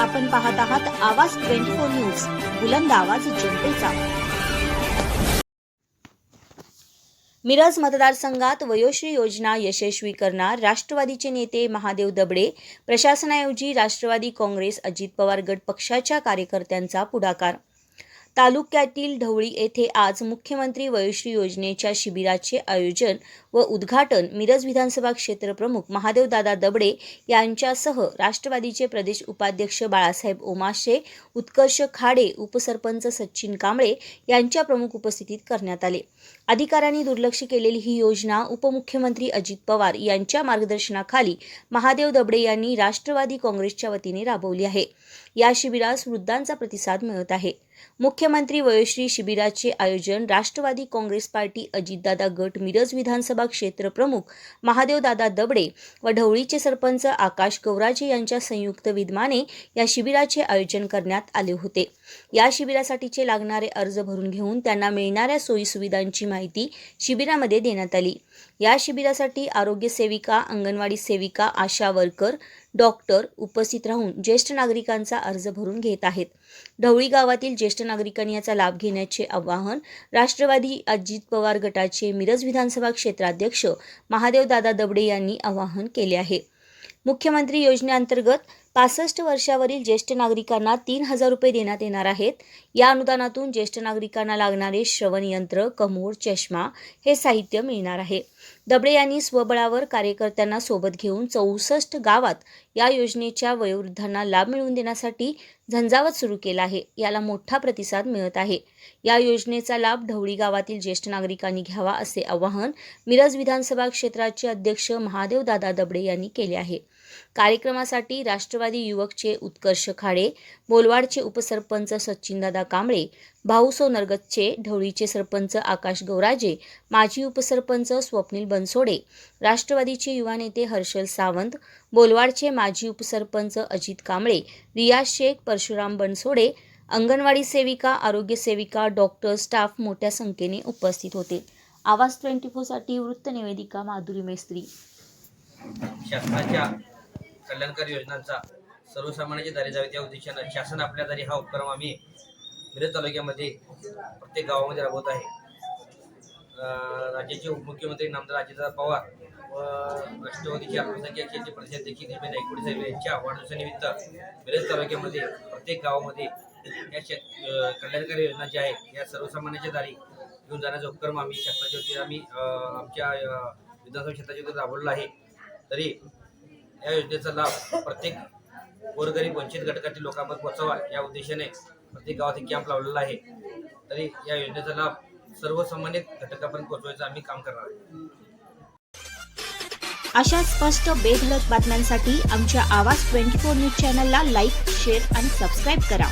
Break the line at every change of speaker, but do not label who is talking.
आपण पाहत आहात आवाज ट्वेंटी फोर न्यूज बुलंद आवाज जनतेचा. मिरज मतदारसंघात वयोश्री योजना यशस्वी करणार राष्ट्रवादीचे नेते महादेव दबडे प्रशासनाऐवजी राष्ट्रवादी काँग्रेस अजित पवार गट पक्षाच्या कार्यकर्त्यांचा पुढाकार. तालुक्यातील ढवळी येथे आज मुख्यमंत्री वयोश्री योजनेच्या शिबिराचे आयोजन व उद्घाटन मिरज विधानसभा क्षेत्रप्रमुख महादेवदादा दबडे यांच्यासह राष्ट्रवादीचे प्रदेश उपाध्यक्ष बाळासाहेब ओमाशे उत्कर्ष खाडे उपसरपंच सचिन कांबळे यांच्या प्रमुख उपस्थितीत करण्यात आले. अधिकाऱ्यांनी दुर्लक्ष केलेली ही योजना उपमुख्यमंत्री अजित पवार यांच्या मार्गदर्शनाखाली महादेव दबडे यांनी राष्ट्रवादी काँग्रेसच्या वतीने राबवली आहे. या शिबिरास वृद्धांचा प्रतिसाद मिळत आहे. मुख्यमंत्री वयोश्री शिबिराचे आयोजन राष्ट्रवादी काँग्रेस पार्टी अजितदादा गट मिरज विधानसभा क्षेत्र प्रमुख महादेवदादा दबडे व ढवळीचे सरपंच आकाश गौराजे यांच्या संयुक्त विद्यमाने या शिबिराचे आयोजन करण्यात आले होते. या शिबिरासाठीचे लागणारे अर्ज भरून घेऊन त्यांना मिळणाऱ्या सोयीसुविधांची माहिती शिबिरामध्ये देण्यात आली. या शिबिरासाठी आरोग्य सेविका अंगणवाडी सेविका आशा वर्कर डॉक्टर उपस्थित राहून ज्येष्ठ नागरिकांचा अर्ज भरून घेत आहेत. ढवळी गावातील ज्येष्ठ नागरिकांनी याचा लाभ घेण्याचे आवाहन राष्ट्रवादी अजित पवार गटाचे मिरज विधानसभा क्षेत्राध्यक्ष महादेवदादा दबडे यांनी आवाहन केले आहे. मुख्यमंत्री योजनेअंतर्गत पासष्ट वर्षावरील ज्येष्ठ नागरिकांना तीन हजार रुपये देण्यात येणार आहेत. या अनुदानातून ज्येष्ठ नागरिकांना लागणारे श्रवणयंत्र कमोर चष्मा हे साहित्य मिळणार आहे. दबडे यांनी स्वबळावर कार्यकर्त्यांना सोबत घेऊन चौसष्ट गावात या योजनेच्या वयोवृद्धांना लाभ मिळवून देण्यासाठी झंझावत सुरू केला आहे. याला मोठा प्रतिसाद मिळत आहे. या योजनेचा लाभ ढवळी गावातील ज्येष्ठ नागरिकांनी घ्यावा असे आवाहन मिरज विधानसभा क्षेत्राचे अध्यक्ष महादेव दादा दबडे यांनी केले आहे. कार्यक्रमासाठी राष्ट्रवादी युवकचे उत्कर्ष खाडे बोलवाडचे उपसरपंच सचिनदादा कांबळे भाऊसो नरगतचे ढवळीचे सरपंच आकाश गौराजे माजी उपसरपंच स्वप्नील बनसोडे राष्ट्रवादीचे युवा नेते हर्षल सावंत बोलवाडचे माजी उपसरपंच अजित कांबळे रियाज शेख परशुराम बनसोडे अंगणवाडी सेविका आरोग्य सेविका डॉक्टर स्टाफ मोठ्या संख्येने उपस्थित होते. आवाज ट्वेंटी फोरसाठी वृत्त निवेदिका माधुरी मेस्त्री.
शासनाच्या कल्याणकारी योजनांचा सर्वसामान्यांच्या दारी जावे त्या उद्देशानं शासन आपल्या दारी हा उपक्रम आम्ही मिरज तालुक्यामध्ये प्रत्येक गावामध्ये राबवत आहे. राज्याचे उपमुख्यमंत्री नामदार अजितदादा पवार व राष्ट्रवादीचे अल्पसंख्याक क्षेत्रीय प्रदेशाध्यक्ष नितीन नायकवडी साहेब यांच्या वाढदिवसानिमित्त मिरज तालुक्यामध्ये प्रत्येक गावामध्ये या शेत कल्याणकारी योजना ज्या आहेत या सर्वसामान्यांच्या दारी घेऊन जाण्याचा उपक्रम आम्ही शासनाच्या वतीने आम्ही आमच्या विधानसभा क्षेत्राच्या वतीने राबवलेला आहे. तरी या योजनेचा लाभ प्रत्येक गोरगरीब वंचित घटकातील लोकांपर्यंत पोहोचावा या उद्देशाने प्रत्येक गावात एक कॅम्प लावलेला आहे. तरी या योजनेचा लाभ सर्वसामान्य घटकापर्यंत पोहोचवायचं आम्ही काम करणार आहे
अशा स्पष्ट बेधडक बातम्यांसाठी आमच्या आवाज ट्वेंटी फोर न्यूज चॅनलला लाईक शेअर आणि सबस्क्राईब करा.